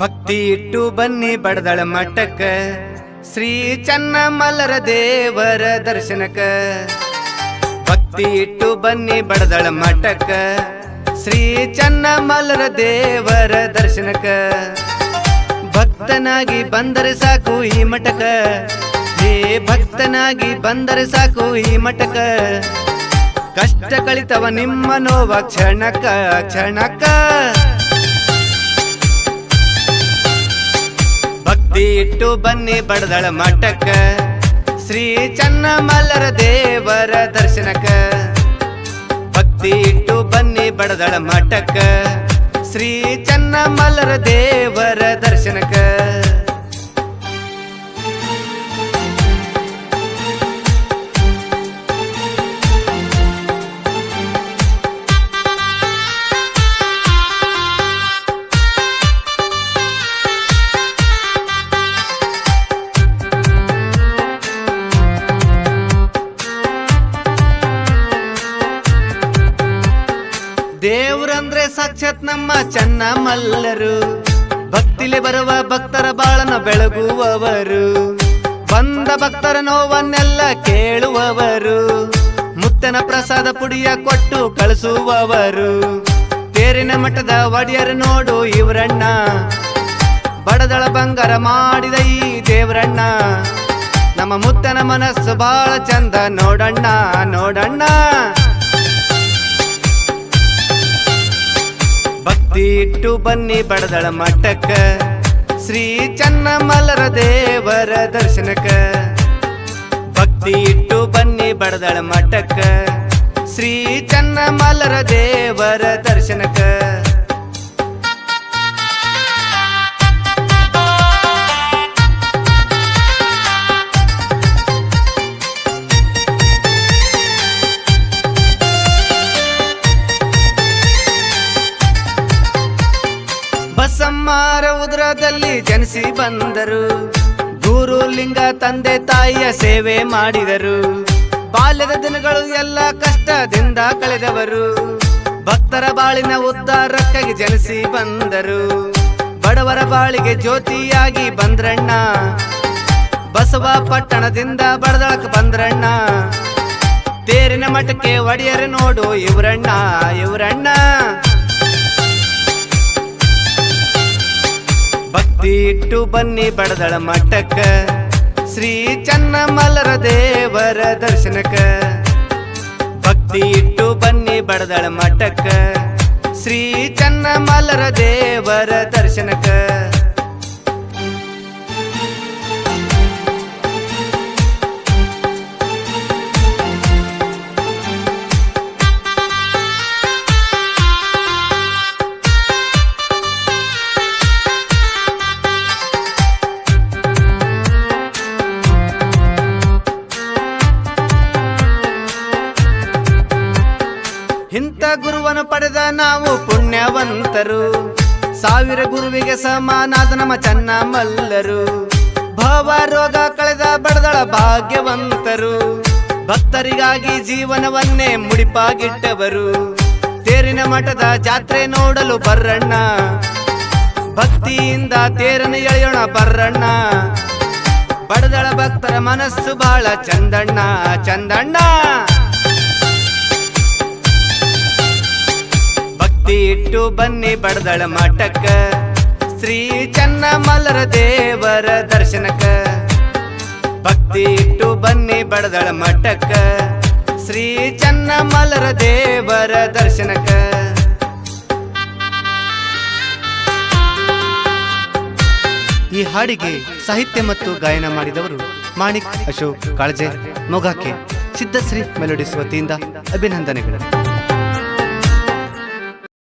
ಭಕ್ತಿ ಇಟ್ಟು ಬನ್ನಿ ಬಡದಳ ಮಠಕ್ಕ. ಶ್ರೀ ಚನ್ನ ಮಲ್ಲರ ದೇವರ ದರ್ಶನಕ ಭಕ್ತಿ ಇಟ್ಟು ಬನ್ನಿ ಬಡದಳ ಮಠಕ್ಕ. ಶ್ರೀ ಚನ್ನ ಮಲ್ಲರ ದೇವರ ದರ್ಶನಕ ಭಕ್ತನಾಗಿ ಬಂದರೆ ಸಾಕು ಈ ಮಠಕ ಹೇ ಭಕ್ತನಾಗಿ ಬಂದರೆ ಸಾಕು ಈ ಮಠಕ ಕಷ್ಟ ಕಳಿತವ ನಿಮ್ಮ ನೋವ ಕ್ಷಣಕ ಕ್ಷಣಕ್ಕ. ಭಕ್ತಿ ಇಟ್ಟು ಬನ್ನಿ ಬಡದಳ ಮಠಕ್ಕ. ಶ್ರೀ ಚನ್ನಮಲ್ಲರ ದೇವರ ದರ್ಶನಕ್ಕ. ಭಕ್ತಿ ಇಟ್ಟು ಬನ್ನಿ ಬಡದಳ ಮಠಕ್ಕ. ಶ್ರೀ ಚನ್ನಮಲ್ಲರ ದೇವರ ದರ್ಶನಕ್ಕ. ದೇವ್ರಂದ್ರೆ ಸಾಕ್ಷಾತ್ ನಮ್ಮ ಚನ್ನ ಮಲ್ಲರು ಭಕ್ತಿಲಿ ಬರುವ ಭಕ್ತರ ಬಾಳನ ಬೆಳಗುವವರು. ಬಂದ ಭಕ್ತರ ನೋವನ್ನೆಲ್ಲ ಕೇಳುವವರು. ಮುತ್ತನ ಪ್ರಸಾದ ಪುಡಿಯ ಕೊಟ್ಟು ಕಳಿಸುವವರು. ತೇರಿನ ಮಠದ ಒಡೆಯರು ನೋಡು ಇವರಣ್ಣ. ಬಡದಳ ಬಂಗಾರ ಮಾಡಿದ ಈ ದೇವ್ರಣ್ಣ. ನಮ್ಮ ಮುತ್ತನ ಮನಸ್ಸು ಬಾಳ ಚಂದ ನೋಡಣ್ಣ ನೋಡಣ್ಣ. ಇಟ್ಟು ಬನ್ನಿ ಬಡದಳ ಮಠಕ್ಕ. ಶ್ರೀ ಚನ್ನಮಲರ ದೇವರ ದರ್ಶನಕ ಭಕ್ತಿ ಇಟ್ಟು ಬನ್ನಿ ಬಡದಳ ಮಠಕ್ಕ. ಶ್ರೀ ಚನ್ನಮಲರ ದೇವರ ದರ್ಶನಕ್ಕ. ಬಸಮ್ಮಾರ ಉದ್ರದಲ್ಲಿ ಜನಿಸಿ ಬಂದರು. ಗುರು ಲಿಂಗ ತಂದೆ ತಾಯಿಯ ಸೇವೆ ಮಾಡಿದರು. ಬಾಲ್ಯದ ದಿನಗಳು ಎಲ್ಲ ಕಷ್ಟದಿಂದ ಕಳೆದವರು. ಭಕ್ತರ ಬಾಳಿನ ಉದ್ಧಾರಕ್ಕಾಗಿ ಜನಿಸಿ ಬಂದರು. ಬಡವರ ಬಾಳಿಗೆ ಜ್ಯೋತಿಯಾಗಿ ಬಂದ್ರಣ್ಣ. ಬಸವ ಪಟ್ಟಣದಿಂದ ಬಡದಳಕ ಬಂದ್ರಣ್ಣ. ತೇರಿನ ಮಠಕ್ಕೆ ಒಡೆಯರು ನೋಡು, ಇವರಣ್ಣ, ಇವ್ರಣ್ಣ. ಇಟ್ಟು ಬನ್ನಿ ಬಡದಳ ಮಠಕ್ಕ. ಶ್ರೀ ಚನ್ನಮಲರ ದೇವರ ದರ್ಶನಕ ಭಕ್ತಿ ಇಟ್ಟು ಬನ್ನಿ ಬಡದಳ ಮಠಕ್ಕ. ಶ್ರೀ ಚನ್ನಮಲರ ಮಲ್ಲರ ಗುರುವನ್ನು ಪಡೆದ ನಾವು ಪುಣ್ಯವಂತರು. ಸಾವಿರ ಗುರುವಿಗೆ ಸಮಾನಾದ ನಮ್ಮ ಚನ್ನ ಮಲ್ಲರು ಭಾವ ರೋಗ ಕಳೆದ ಬಡದಳ ಭಾಗ್ಯವಂತರು. ಭಕ್ತರಿಗಾಗಿ ಜೀವನವನ್ನೇ ಮುಡಿಪಾಗಿಟ್ಟವರು. ತೇರಿನ ಮಠದ ಜಾತ್ರೆ ನೋಡಲು ಬರ್ರಣ್ಣ. ಭಕ್ತಿಯಿಂದ ತೇರನ್ನು ಎಳೆಯೋಣ ಬರ್ರಣ್ಣ. ಬಡದಳ ಭಕ್ತರ ಮನಸ್ಸು ಬಾಳ ಚಂದಣ್ಣ ಚಂದಣ್ಣ. ಇಟ್ಟು ಬನ್ನಿ ಬಡದಳ ಮಠಕ್ಕ. ಶ್ರೀ ಚನ್ನಮಲ್ಲರ ದೇವರ ದರ್ಶನಕ್ಕ. ಭಕ್ತಿ ಇಟ್ಟು ಬನ್ನಿ ಬಡದಳ ಮಠಕ್ಕ. ಶ್ರೀ ಚನ್ನಮಲ್ಲರ ದೇವರ ದರ್ಶನಕ್ಕ. ಈ ಹಾಡಿಗೆ ಸಾಹಿತ್ಯ ಮತ್ತು ಗಾಯನ ಮಾಡಿದವರು ಮಾಣಿಕ್ ಅಶೋಕ್ ಕಾಳಜೆ, ಮೊಗಾಕೆ ಸಿದ್ದಶ್ರೀ ಮೆಲೋಡಿಸ್ ವತಿಯಿಂದ ಅಭಿನಂದನೆಗಳು.